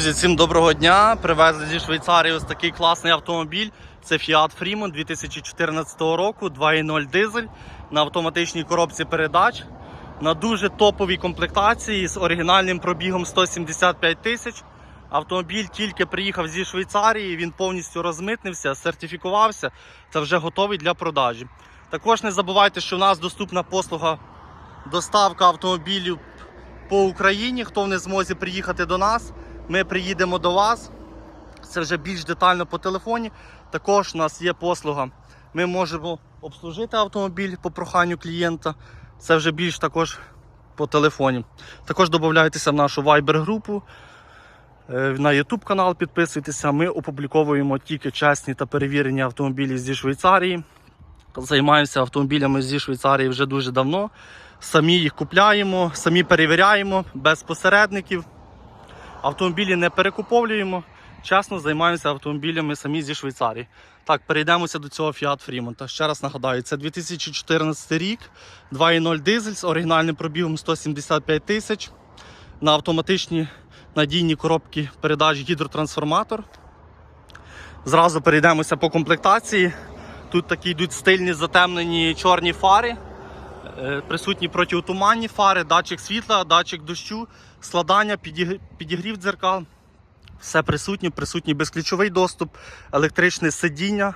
Друзі, Всім доброго дня. Привезли зі Швейцарії ось такий класний автомобіль. Це Fiat Freeman 2014 року, 2.0 дизель на автоматичній коробці передач. На дуже топовій комплектації з оригінальним пробігом 175 тисяч. Автомобіль тільки приїхав зі Швейцарії, він повністю розмитнився, сертифікувався та вже готовий для продажі. Також не забувайте, що в нас доступна послуга доставка автомобілів по Україні. Хто не змозі приїхати до нас, ми приїдемо до вас. Це вже більш детально по телефоні. Також у нас є послуга. Ми можемо обслужити автомобіль по проханню клієнта. Це вже більш також по телефоні. Також додайтеся в нашу Viber-групу. е, На YouTube канал підписуйтеся. Ми опубліковуємо тільки чесні та перевірені автомобілі зі Швейцарії. Займаємося автомобілями зі Швейцарії вже дуже давно. Самі їх купляємо, самі перевіряємо без посередників. Автомобілі не перекуповуємо. Чесно займаємося автомобілями самі зі Швейцарії. Так, перейдемося до цього Fiat Freeman. Ще раз нагадаю, це 2014 рік, 2.0 дизель з оригінальним пробігом 175 тисяч. На автоматичні надійні коробки передач гідротрансформатор. Зразу перейдемося по комплектації. Тут такі йдуть стильні затемнені чорні фари. Е, Присутні протиотуманні фари, датчик світла, датчик дощу, складання, підігрів дзеркал. Все присутнє, присутній безключовий доступ, електричне сидіння,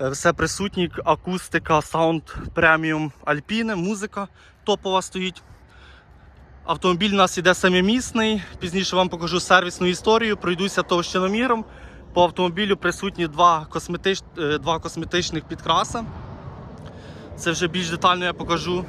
е, все присутнє, акустика, саунд преміум Альпіне, музика топова стоїть. Автомобіль у нас іде самомісний. Пізніше вам покажу сервісну історію. Пройдуся товщиноміром. По автомобілю присутні два, косметич... е, два косметичних підкраса. Це вже більш детально я покажу.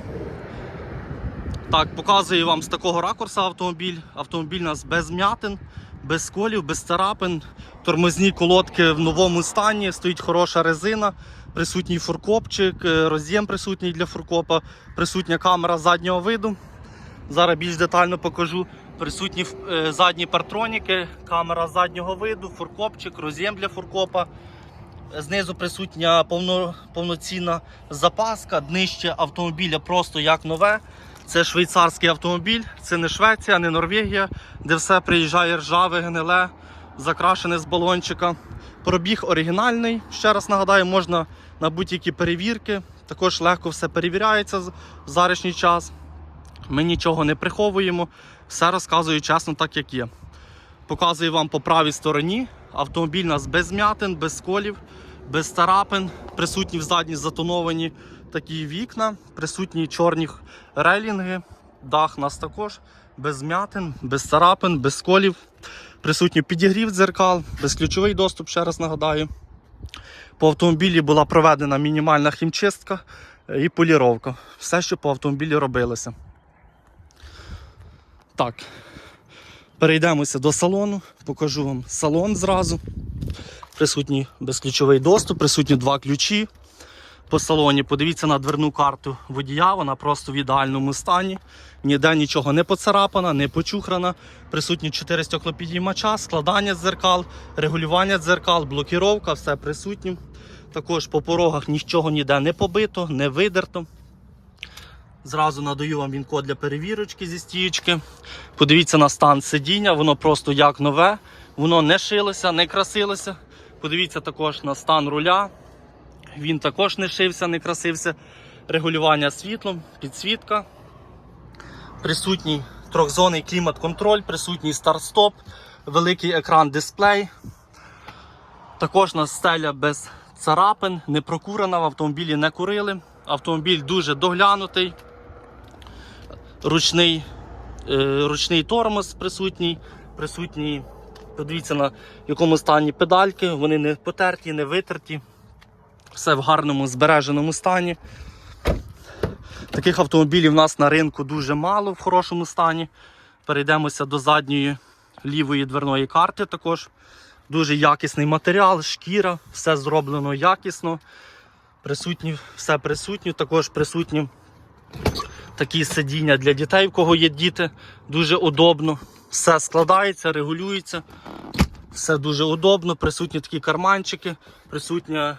Так, показую вам з такого ракурсу автомобіль. Автомобіль у нас без м'ятин, без сколів, без царапин. Тормозні колодки в новому стані, стоїть хороша резина, присутній фуркопчик, е, роз'єм присутній для фуркопа, присутня камера заднього виду. Зараз більш детально покажу. Присутні е, задні партроніки, камера заднього виду, фуркопчик, роз'єм для фуркопа. Знизу присутня повно, повноцінна запаска, днище автомобіля просто як нове. Це швейцарський автомобіль, це не Швеція, не Норвегія, де все приїжджає ржаве, гниле, закрашене з балончика. Пробіг оригінальний. Ще раз нагадаю, можна на будь-які перевірки. Також легко все перевіряється в зарішній час. Ми нічого не приховуємо, все розказую чесно, так як є. Показую вам по правій стороні. Автомобіль у нас без м'ятин, без сколів, без царапин. Присутні в задні затоновані такі вікна, присутні чорні рейлінги. Дах у нас також без м'ятин, без царапин, без сколів. Присутній підігрів дзеркал, безключовий доступ, ще раз нагадаю. По автомобілі була проведена мінімальна хімчистка е, і поліровка. Все, що по автомобілі робилося. Так, перейдемося до салону, покажу вам салон зразу. Присутній безключовий доступ, присутні два ключі по салоні. Подивіться на дверну карту водія, вона просто в ідеальному стані. Ніде нічого не поцарапана, не почухрана. Присутні 4 стеклопідіймача, складання дзеркал, регулювання дзеркал, блокіровка, все присутнє. Також по порогах нічого ніде не побито, не видерто. Зразу надаю вам він-код для перевірочки зі стієчки. Подивіться на стан сидіння, воно просто як нове, воно не шилося, не красилося. Подивіться також на стан руля. Він також не шився, не красився. Регулювання світлом, підсвітка. Присутній трьохзонний клімат-контроль, присутній старт-стоп, великий екран дисплей. Також у нас стеля без царапин, не прокурена, в автомобілі не курили. Автомобіль дуже доглянутий. Ручний, е, ручний тормоз присутній. Присутній, подивіться на якому стані педальки, вони не потерті, не витерті. Все в гарному збереженому стані. Таких автомобілів у нас на ринку дуже мало в хорошому стані. Перейдемося до задньої лівої дверної карти також. Дуже якісний матеріал, шкіра, все зроблено якісно. Присутні, все присутнє, також присутні такі сидіння для дітей, в кого є діти. Дуже удобно. Все складається, регулюється. Все дуже удобно, присутні такі карманчики, присутня,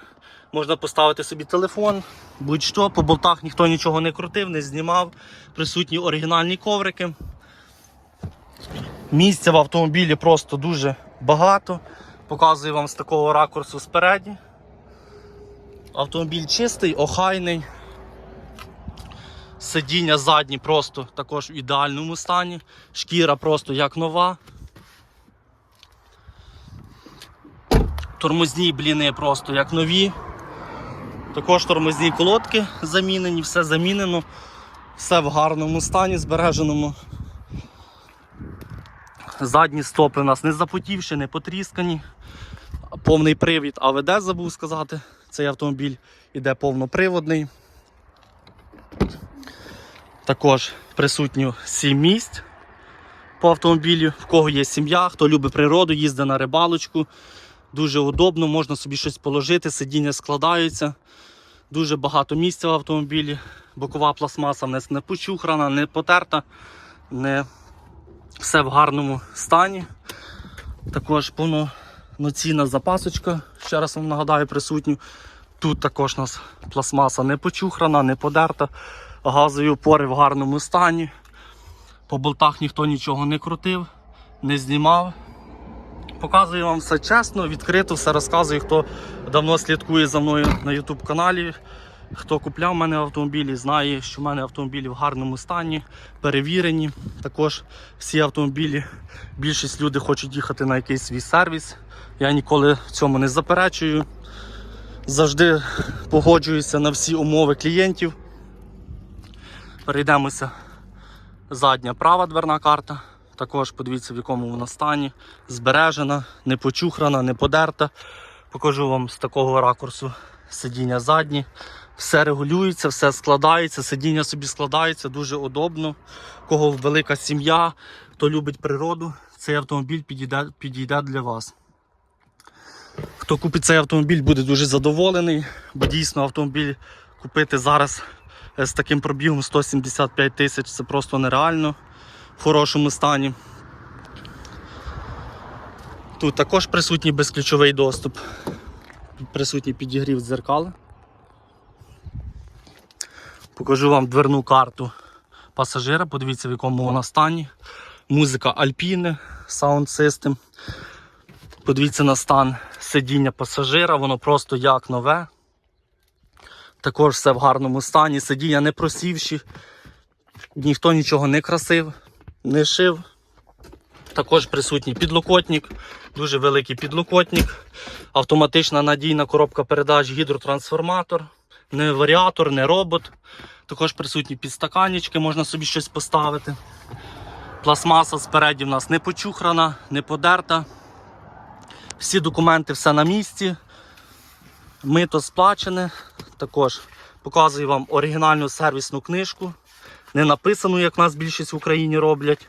можна поставити собі телефон, будь-що, по болтах ніхто нічого не крутив, не знімав. Присутні оригінальні коврики. Місця в автомобілі просто дуже багато. Показую вам з такого ракурсу спереді. Автомобіль чистий, охайний. Сидіння задні просто також в ідеальному стані. Шкіра просто як нова. Тормозні бліни просто як нові. Також тормозні колодки замінені, все замінено, все в гарному стані, збереженому. Задні стопи у нас не запотівші, не потріскані. Повний привід АВД забув сказати. Цей автомобіль іде повноприводний. Також присутньо 7 місць по автомобілю. В кого є сім'я, хто любить природу, їздить на рибалочку. Дуже удобно, можна собі щось положити, сидіння складаються. Дуже багато місця в автомобілі. Бокова пластмаса не, не почухрана, не потерта, не все в гарному стані. Також повноцінна запасочка, ще раз вам нагадаю, присутню. Тут також у нас пластмаса не почухрана, не подерта. Газові опори в гарному стані. По болтах ніхто нічого не крутив, не знімав. Показую вам все чесно, відкрито, все розказую, хто давно слідкує за мною на YouTube каналі. Хто купляв в мене автомобілі, знає, що в мене автомобілі в гарному стані, перевірені. Також всі автомобілі, більшість людей хочуть їхати на якийсь свій сервіс. Я ніколи в цьому не заперечую. Завжди погоджуюся на всі умови клієнтів. Перейдемося. Задня права дверна карта. Також подивіться, в якому вона стані. Збережена, не почухрана, не подерта. Покажу вам з такого ракурсу сидіння задні. Все регулюється, все складається, сидіння собі складається, дуже удобно. Кого велика сім'я, хто любить природу, цей автомобіль підійде, підійде для вас. Хто купить цей автомобіль, буде дуже задоволений, бо дійсно автомобіль купити зараз з таким пробігом 175 тисяч це просто нереально в хорошому стані. Тут також присутній безключовий доступ, присутній підігрів дзеркал. Покажу вам дверну карту пасажира, подивіться в якому вона стані. Музика Alpine, Sound System. Подивіться на стан сидіння пасажира, воно просто як нове. Також все в гарному стані, сидіння не просівші, ніхто нічого не красив, не шив. Також присутній підлокотник, дуже великий підлокотник, автоматична надійна коробка передач, гідротрансформатор, не варіатор, не робот. Також присутні підстаканнички, можна собі щось поставити. Пластмаса спереді в нас не почухрана, не подерта. Всі документи все на місці. Мито сплачене. Також показую вам оригінальну сервісну книжку. Не написану, як нас більшість в Україні роблять.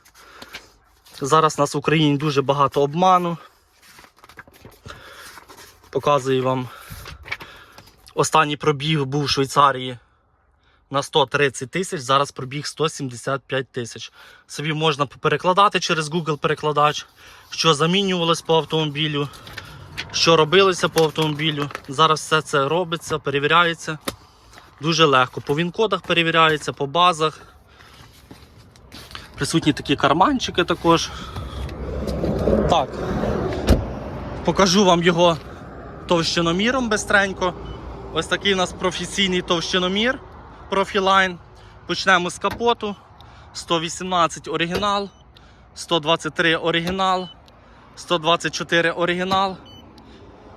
Зараз нас в Україні дуже багато обману. Показую вам останній пробіг був в Швейцарії на 130 тисяч, зараз пробіг 175 тисяч. Собі можна перекладати через Google перекладач, що замінювалось по автомобілю, що робилося по автомобілю. Зараз все це робиться, перевіряється. Дуже легко. По він-кодах перевіряється, по базах. Присутні такі карманчики також. Так. Покажу вам його товщиноміром бистренько. Ось такий у нас професійний товщиномір Profiline. Почнемо з капоту. 118 оригінал, 123 оригінал, 124 оригінал,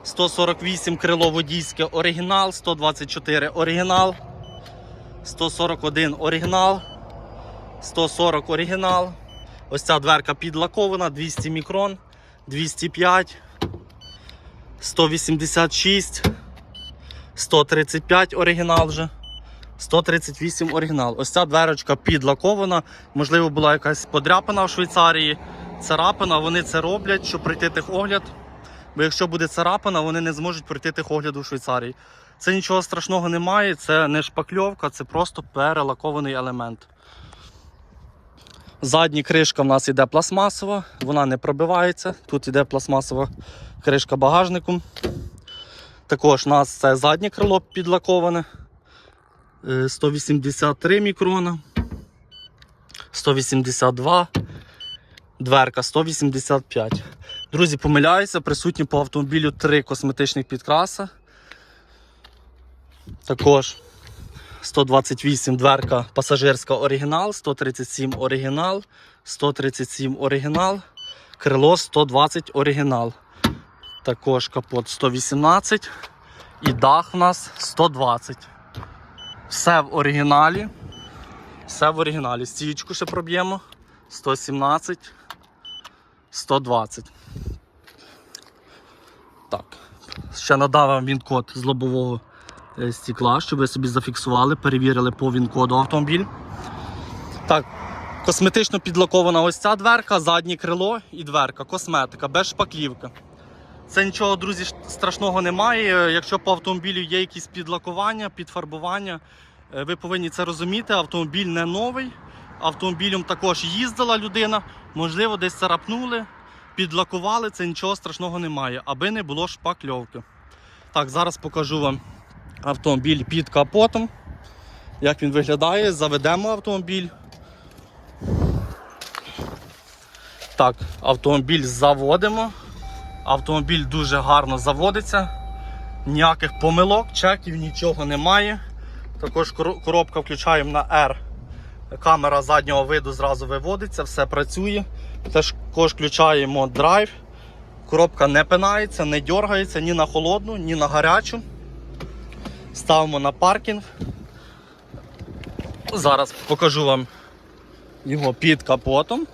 148 крило водійське оригінал, 124 оригінал, 141 оригінал, 140 оригінал. Ось ця дверка підлакована, 200 мікрон, 205, 186, 135 оригінал вже. 138 оригінал. Ось ця дверочка підлакована. Можливо, була якась подряпина в Швейцарії. Царапина, вони це роблять, щоб пройти техогляд. Бо якщо буде царапина, вони не зможуть пройти техогляду в Швейцарії. Це нічого страшного немає, це не шпакльовка, це просто перелакований елемент. Задня кришка в нас йде пластмасова, вона не пробивається. Тут йде пластмасова кришка багажнику. Також у нас це заднє крило підлаковане. Е, 183 мікрона, 182, Дверка 185. Друзі, помиляюся, присутні по автомобілю три косметичних підкраси. Також 128 дверка пасажирська оригінал, 137 оригінал, 137 оригінал, крило 120 оригінал. Також капот 118 і дах у нас 120. Все в оригіналі. Все в оригіналі. Стічку ще проб'ємо. 117, 120. Так. Ще надав вам він-код з лобового е, стекла, щоб ви собі зафіксували, перевірили по він-коду автомобіль. Так, косметично підлакована ось ця дверка, заднє крило і дверка, косметика, без шпаклівки. Це нічого, друзі, страшного немає. Якщо по автомобілю є якісь підлакування, підфарбування, е, ви повинні це розуміти. Автомобіль не новий. Автомобілем також їздила людина, можливо, десь царапнули, підлакували, це нічого страшного немає, аби не було шпакльовки. Так, зараз покажу вам автомобіль під капотом. Як він виглядає, заведемо автомобіль. Так, автомобіль заводимо. Автомобіль дуже гарно заводиться. Ніяких помилок, чеків, нічого немає. Також коробка включаємо на R. Камера заднього виду зразу виводиться, все працює. Також включаємо драйв. Коробка не пинається, не дергається ні на холодну, ні на гарячу. Ставимо на паркінг. Зараз покажу вам його під капотом.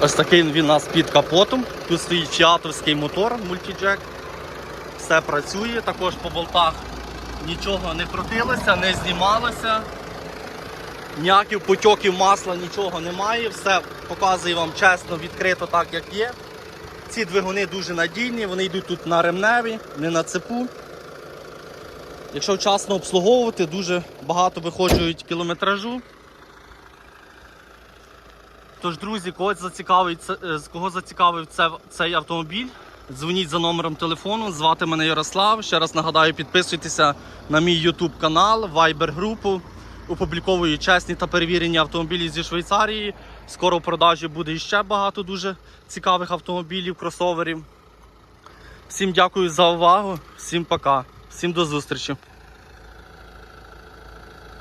Ось такий він у нас під капотом. Тут стоїть фіатовський мотор, мультиджек. Все працює, також по болтах нічого не крутилося, не знімалося. Ніяких потьоків масла, нічого немає. Все показує вам чесно, відкрито так, як є. Ці двигуни дуже надійні, вони йдуть тут на ремневі, не на цепу. Якщо вчасно обслуговувати, дуже багато виходжують кілометражу. Тож, друзі, когось зацікавить, е, кого зацікавив цей автомобіль, дзвоніть за номером телефону. Звати мене Ярослав. Ще раз нагадаю, підписуйтеся на мій YouTube канал, Viber групу. Опубліковую чесні та перевірені автомобілі зі Швейцарії. Скоро в продажі буде іще багато дуже цікавих автомобілів, кросоверів. Всім дякую за увагу, всім пока, всім до зустрічі.